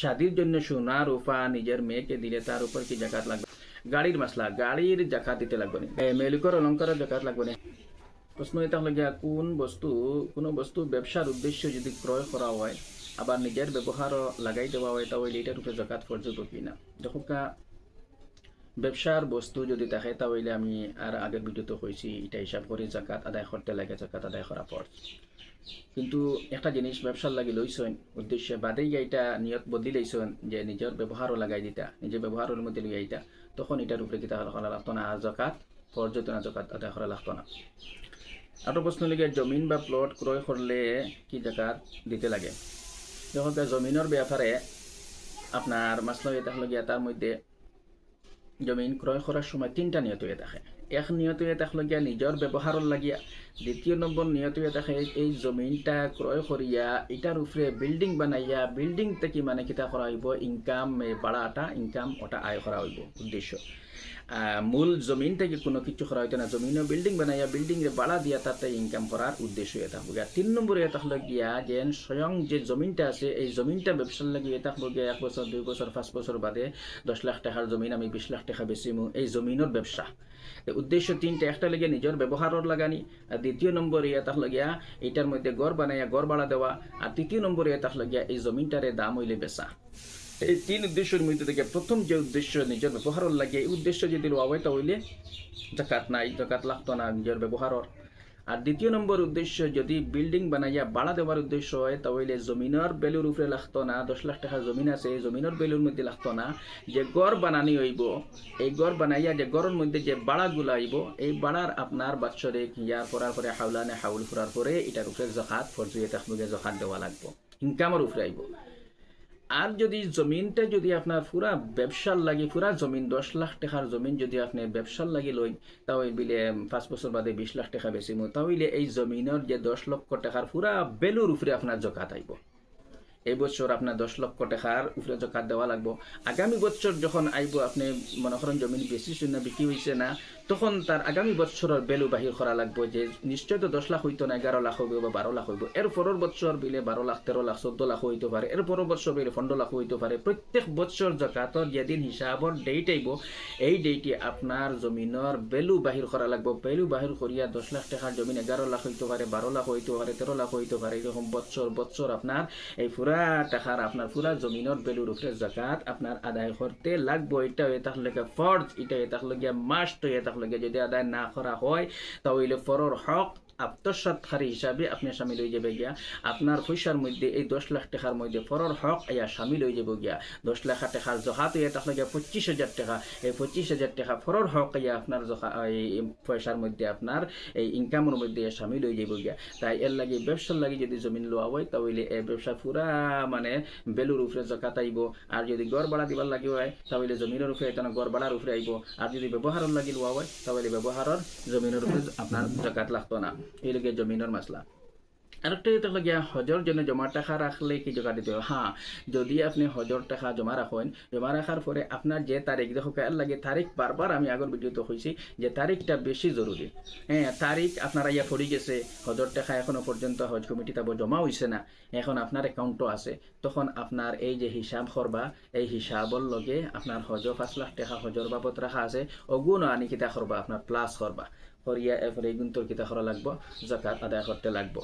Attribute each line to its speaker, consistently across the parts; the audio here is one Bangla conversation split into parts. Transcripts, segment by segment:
Speaker 1: শাদির জন্য সোনা রূপা নিজের মেয়েকে দিলে তার উপর কি জাকাত লাগবে? গাড়ির মাসলা গাড়ির জাকাত দিতে লাগবে না। মেলিকর, অলঙ্কারের জাকাত লাগবে না। প্রশ্ন এটা হলো গিয়া, কোন বস্তু, কোনো বস্তু ব্যবসার উদ্দেশ্য যদি ক্রয় করা হয়, আবার নিজের ব্যবহারও লাগাই দেওয়া হয় তাহলে এটার উপরে জাকাত পর্যন্ত কিনা দেখো কা, ব্যবসার বস্তু যদি থাকে, তাহলে আমি আর আগের ভিডিওতে কইছি, এটা হিসাব করে জাকাত আদায় করতে লাগে, জাকাত আদায় করা পর। কিন্তু একটা জিনিস ব্যবসার লাগি লইছেন, উদ্দেশ্যে বাদেই এটা নিয়ত বদলি লইছেন যে নিজের ব্যবহারও লাগাই দিতা নিজের ব্যবহারের মধ্যে লইয়া দিতা তখন এটার উপরে কিতা করা লাগতো না জাকাত পর্যটন আদায় করা লাগতো না আরও প্রশ্ন লিখে জমিন বা প্লট ক্রয় করলে কি জাকাত দিতে লাগে? যখন জমিনের ব্যাপারে আপনার মাসলা এটা হলো গিয়া তার মধ্যে জমিন ক্রয় করার সময় তিনটা নিয়ত হয়ে থাকে। এক নিয়ত হয়ে থাকলে গিয়া নিজের ব্যবহারের লাগিয়া দ্বিতীয় নম্বর নিয়ত হয়ে থাকে এই জমিনটা ক্রয় করিয়া এটার উপরে বিল্ডিং বানাইয়া বিল্ডিং থেকে মানে কিতা করা হইব? ইনকাম বাড়াটা ইনকাম ওটা আয় করা হইব, উদ্দেশ্য। মূল জমিন থেকে কোনো কিছু করা হইতো না জমিনও বিল্ডিং বানাইয়া বিল্ডিং এ বাড়া দিয়া তাতে ইনকাম করার উদ্দেশ্য এটা গিয়া। তিন নম্বরে এটা হলো গিয়া যে স্বয়ং যে জমিনটা আছে, এই জমিনটা ব্যবসার লাগিয়ে এটা হলো গিয়া এক বছর দুই বছর পাঁচ বছর বাদে দশ লাখ টাকার জমিন আমি বিশ লাখ টাকা বেচিমু, এই জমিনের ব্যবসা উদ্দেশ্য তিনটা, একটা লেগে নিজের ব্যবহারের লাগানি দ্বিতীয় নম্বর ইয়ে তাহলে গিয়া এটার মধ্যে গড় বানাইয়া, গড় বাড়া দেওয়া। আর তৃতীয় নম্বর ইয়ে তাহলে গিয়া এই জমিনটারে দাম হইলে বেচা। এই তিন উদ্দেশ্যের মধ্যে থেকে প্রথম যে উদ্দেশ্য নিজের ব্যবহারের লাগে, এই উদ্দেশ্য যদি হয় তাহলে জাকাত নাই, জাকাত লাগতো না নিজের ব্যবহারের। আর দ্বিতীয় নম্বর উদ্দেশ্য, যদি বিল্ডিং বানাইয়া বাড়া দেওয়ার উদ্দেশ্য হয়, তাহলে জমিনের বেলুর উপরে লাগতো না, দশ লাখ টাকা জমিন আছে, এই জমিনের বেলুর মধ্যে লাগতো না, যে গড় বানানি হইব, এই গড় বানাইয়া যে গড়ের মধ্যে যে বাড়াগুলো আইব এই বাড়ার আপনার বাৎসরিক ইয়ার করার পরে হাওলানে হাউল ফুরার পরে, এটার উপরে জখাত ফরজুয়ে তাহলে জখাত দেওয়া লাগবো ইনকামের উপরে আইব। আর যদি জমিনটা যদি আপনার পুরা ব্যবসার লাগে, পুরা জমিন, দশ লাখ টাকার জমিন যদি আপনি ব্যবসার লাগে লই তাহলে বিলে পাঁচ বছর বাদে বিশ লাখ টাকা বেশি তাহলে এই জমিনের যে দশ লক্ষ টাকার পুরা বেলুর উপরে আপনার জকাত আইব। এই বছর আপনার দশ লক্ষ টাকার উপরে জকাত দেওয়া লাগবো। আগামী বছর যখন আইব, আপনি মনে করেন জমিন বেশি শূন্য বিক্রি হয়েছে না, তখন তার আগামী বছরের বেলু বাহির করা লাগবো যে নিশ্চয় তো দশ লাখ হইতো না এগারো লাখ হইব বা বারো লাখ হইব। এর পরের বছর বিলে বারো লাখ তেরো লাখ চোদ্দ লাখ হইতে পারে এর পরের বছর বিলে পনেরো লাখ হইতে পারে প্রত্যেক বছর জকাতর যেদিন হিসাবর ডেট আইব এই ডেটে আপনার জমিনের বেলু বাহির করা লাগবো। বেলু বাহির করিয়া দশ লাখ টাকার জমিন এগারো লাখ হইতে পারে বারো লাখ হইতে পারে তেরো লাখ হইতে পারে এরকম বছর বছর আপনার এই পুরা টাকার আপনার পুরা জমিনের বেলুর উপরে জাকাত আপনার আদায় করতে লাগবো এটা হয়ে থাকলে ফর্জ এটা হয়ে থাকলে মাস্ট হয়ে থাকলে যদি আদায় না করা হয়, তাহলে ফরর হক আত্মসাতকারী হিসাবে আপনি সামিল হয়ে যাবে গিয়া। আপনার পয়সার মধ্যে এই দশ লাখ টাকার মধ্যে ফরর হক ইয়া সামিল হয়ে যাবে গিয়া। দশ লাখ টাকার জহাত ইয়া তাহলে গিয়া পঁচিশ হাজার টাকা। এই পঁচিশ হাজার টাকা ফরর হক ইয়া আপনার জহা এই পয়সার মধ্যে আপনার এই ইনকামের মধ্যে সামিল হয়ে যাবে গিয়া। তাই এর লাগে ব্যবসার লাগে যদি জমিন লওয়া হয় তাহলে এই ব্যবসা পুরা মানে বেলুর উপরে জকাত আইব। আর যদি গড় বাড়া দিবার লাগে হয় তাহলে জমিনের উপরে এটা গড় বাড়ার উপরে আইব। আর যদি ব্যবহারের লাগি লওয়া হয় তাহলে ব্যবহারের জমিনের উপরে আপনার জাকাত লাগতো না। লগে জমিনের মাসলা আরেকটা এটা লাগে হজর জন্য জমা টাকা রাখলে কি জোগাড় দিতে হ্যাঁ যদি আপনি হজর টাকা জমা রাখেন জমা রাখার পরে আপনার যে তারিখ দেখো এর লাগে তারিখ বারবার আমি আগর ভিডিওতে হয়েছি যে তারিখটা বেশি জরুরি হ্যাঁ তারিখ আপনারা ইয়া পড়ে গেছে হজর টাকা এখনও পর্যন্ত হজ কমিটি তাবো জমা হয়েছে না, এখন আপনার অ্যাকাউন্টও আছে, তখন আপনার এই যে হিসাব করবা এই হিসাবর লগে আপনার হজ পাঁচ লাখ টাকা হজর বাবদ রাখা আছে, অগুণ আনি কিতা করবা আপনার প্লাস করবা করিয়া এরপরে এই গুন্তর কিতা করা লাগবো, জাকাত আদায় করতে লাগবো।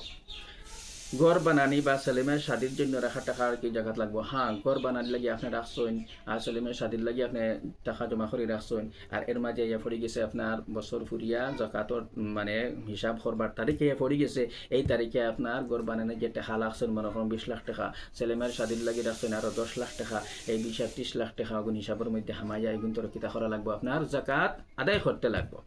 Speaker 1: ঘর বানানি বা সেলিমের শাদির জন্য টাকা আর কি জায়গাত লাগবো? হ্যাঁ ঘর বানানি লাগি আপনি রাখছেন আর সেলিমের শাদির লাগি আপনি টাকা জমা করে রাখছেন আর এর মাঝে ইয়া পড়ে গেছে আপনার বছর ফুরিয়া জাকাতর মানে হিসাব করবার তারিখে ইয়া পড়ে গেছে। এই তারিখে আপনার ঘর বানানি যে টাকা লাগছেন মনে করেন বিশ লাখ টাকা সেলিমের শাদির লাগি রাখছেন আরও দশ লাখ টাকা এই বিশ ত্রিশ লাখ টাকা আগুন হিসাবের মধ্যে হামাইয়া এগুন তোর কিতা করা লাগবো। আপনার জাকাত আদায় করতে লাগবো।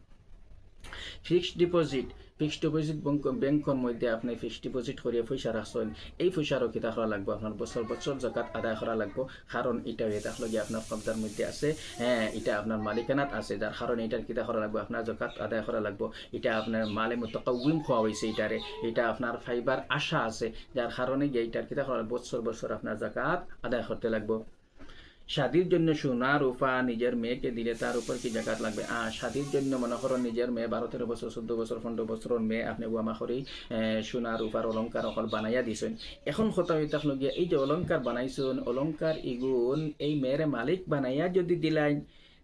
Speaker 1: ফিক্সড ডিপোজিট ফিক্সড ডিপোজিট ব্যাংকের মধ্যে আপনি ফিক্সড ডিপোজিট করিয়া পয়সা রাখছেন এই পয়সারও কিতা করা লাগবো আপনার বছর বছর জাকাত আদায় করা লাগবো। কারণ এটা এটা হলো গিয়ে আপনার কবজার মধ্যে আছে। হ্যাঁ এটা আপনার মালিকানাত আছে। যার কারণে এটার কিতা করা লাগবো আপনার জাকাত আদায় করা লাগবো। এটা আপনার মালে মুতাকাউম খোয়া হয়েছে এটারে এটা আপনার ফাইবার আশা আছে। যার কারণে এটার কিতা করা বছর বছর আপনার জাকাত আদায় করতে লাগবো। শাদির জন্য সোনা রূপা নিজের মেয়েকে দিলে তার উপর কি জাকাত লাগবে? আর শাদির জন্য মনে করো নিজের মেয়ে বারো তেরো বছর, চোদ্দ বছর, পনেরো বছর মেয়ে আপনি গুয়ামা করি সোনা রূপার অলংকার অকল বানাইয়া দিছেন। এখন কথা হইতে এই যে অলংকার বানাইছেন, অলংকার ইগুণ এই মেয়ের মালিক বানাইয়া যদি দিলাইন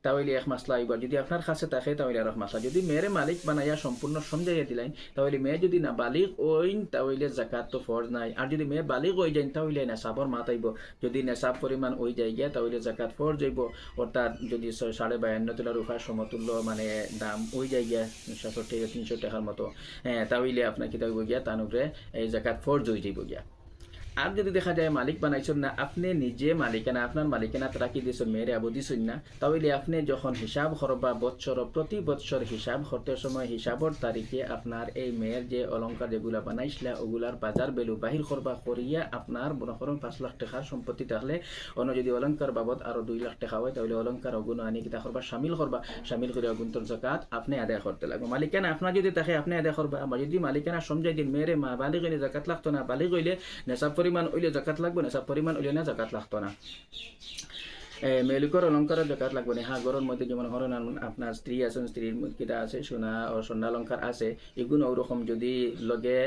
Speaker 1: তাহলে এক মাসলা আইব যদি আপনার কাছে থাকে, তাহলে আর এক মাসলা যদি মেয়ের মালিক বানাইয়া সম্পূর্ণ সমঝাইয়া দিলেন, তাহলে মেয়ে যদি না বালিক ওইন তাহলে জাকাত তো ফরজ নাই। আর যদি মেয়ে বালিক হয়ে যায় তাহলে নেশাবর মাত আইব। যদি নেশাব পরিমাণ ওই যায় গিয়া, তাহলে জাকাত ফরজ হইব। অর্থাৎ যদি সাড়ে বায়ান্ন তোলা রূপার সমতুল্য মানে দাম ওই যায় গিয়া সাতশো টাকা তিনশো টাকার মতো হ্যাঁ তাহলে আপনার কি গিয়া উপরে এই জাকাত ফরজ হয়ে যাইব গিয়া। আর যদি দেখা যায় মালিক বানাইছেন না, আপনি নিজে মালিকানা, আপনার মালিকানা কি দিয়েছেন মেয়েরে আবু দিছেন না, তাহলে আপনি যখন হিসাব করবা, বৎসর, প্রতি বৎসর হিসাব করতে সময় হিসাবর তারিখে আপনার এই মেয়ের যে অলংকার যেগুলা বানাইছিলা, ওগুলার বাজার বেলু বাহির করবা, করিয়া আপনার মনে পাঁচ লাখ টাকার সম্পত্তি থাকলে অন্য যদি অলংকার বাবদ আরও দুই লাখ টাকা হয়, তাহলে অলংকার অগুণ আনি কিতা করবা, সামিল করবা, সামিল করে অগুন্তর জাকাত আপনি আদায় করতে লাগবে। মালিকানা আপনার যদি থাকে, আপনি আদায় করবা। বা যদি মালিকানা সমঝাই দিন মেয়েরে মা বালিক হইলে জাকাত লাগতো না, বালি হইলে নেশাব পরিমাণ হইলে জাকাত লাগবে নেশাব পরিমাণ হইলে না, জাকাত লাগতো না। মেলুকর অলঙ্কারের জাকাত লাগবে না? হ্যাঁ ঘরের মধ্যে যেমন হরেন আপনার স্ত্রী আছেন স্ত্রীর কিটা আছে, সোনা ও স্বর্ণ অলঙ্কার আছে এগুলো ওরকম যদি লগে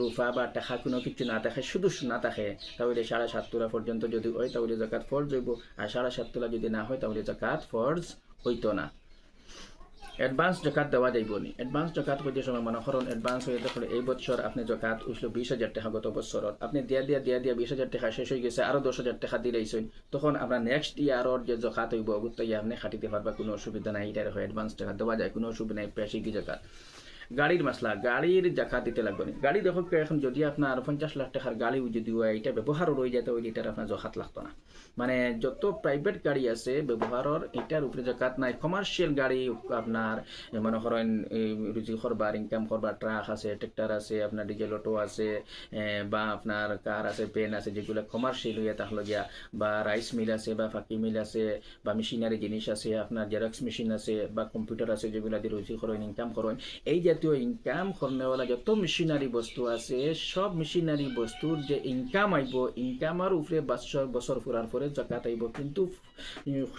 Speaker 1: রূপা বা টাকা কোনো কিছু না থাকে শুধু সোনা থাকে, তাহলে সাড়ে সাত তোলা পর্যন্ত যদি হয়, তাহলে জাকাত ফরজ হইব। আর সাড়ে সাত তোলা যদি না হয়, তাহলে জাকাত ফরজ হইতো না। অ্যাডভান্স জকাত দেওয়া যাইব নি অ্যাডভান্স জকাত হইতে সময় মনে করুন অ্যাডভান্স হয়ে দেখলে এই বছর আপনি জকাত উঠল বিশ হাজার টাকা গত বছরত আপনি দিয়া দিয়া দিয়া দিয়া বিশ হাজার টাকা শেষ হয়ে গেছে, আরও দশ হাজার টাকা দিলেইছেন। তখন আপনার নেক্সট ইয়ারর যে জকাত হইব অগুত্ত আপনি খাটিতে পারবা, কোনো অসুবিধা নাই। এটার হয় অ্যাডভান্স টাকা দেওয়া যায়, কোনো অসুবিধা নাই পেশি কি জাকাত? গাড়ির মাসলা গাড়ির জাকাত দিতে লাগবে না। গাড়ি দেখো এখন যদি আপনার পঞ্চাশ লাখ টাকার গাড়ি যদি এটা ব্যবহারও রয়ে যেত ওই এটার আপনার জকাত লাগতো না। মানে যত প্রাইভেট গাড়ি আছে, ব্যবহারের এটার উপরে জাকাত নাই। কমার্শিয়াল গাড়ি আপনার, মনে করেন রুজি করবার ইনকাম করবার ট্রাক আছে ট্রেক্টর আছে, আপনার ডিজেল অটো আছে বা আপনার কার আছে পেন আছে, যেগুলো কমার্শিয়াল হইয়া তাহলে গিয়া, বা রাইস মিল আছে, বা ফাঁকি মিল আছে, বা মেশিনারি জিনিস আছে, আপনার জেরক্স মেশিন আছে, বা কম্পিউটার আছে, যেগুলো দিয়ে রুজি করেন ইনকাম করেন এই জাতীয় ইনকাম করনেওয়ালা যত মেশিনারি বস্তু আছে, সব মেশিনারি বস্তুর যে ইনকাম আইব ইনকামের উপরে বছর বছর ফুরার পরে জাকাত আইব কিন্তু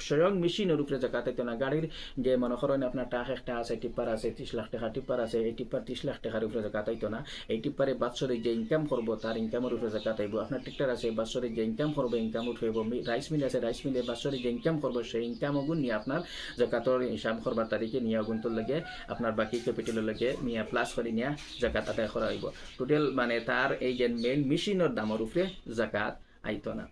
Speaker 1: স্বয়ং মেশিনের উপরে জাকাত আইতো না। গাড়ির যে মনে করেন আপনার টাক একটা আছে টিপ্পার আছে ত্রিশ লাখ টাকা টিপ্পার আছে এই টিপ্পার ত্রিশ লাখ টাকার উপরে জাকাত আইতো না। এই টিপ্পারে বাৎসরে যে ইনকাম করব তার ইনকামের উপরে জাকাত আইব আপনার ট্রেক্টর আছে বাৎসরে যে ইনকাম করব ইনকাম উঠেব রাইস মিল আছে রাইস মিলে বাৎসরে যে ইনকাম করব সেই ইনকাম ওগুন নিয়ে আপনার জাকাতর হিসাব করবার তারিখে নিয়ে অগুন্তর লাগে। আপনার বাকি ক্যাপিটালের লাগে নিয়ে প্লাস করে নিয়া জাকাত আদায় করা হইব। টোটাল মানে তার এই যে মেইন মেশিনের দামের উপরে জাকাত আইতো না।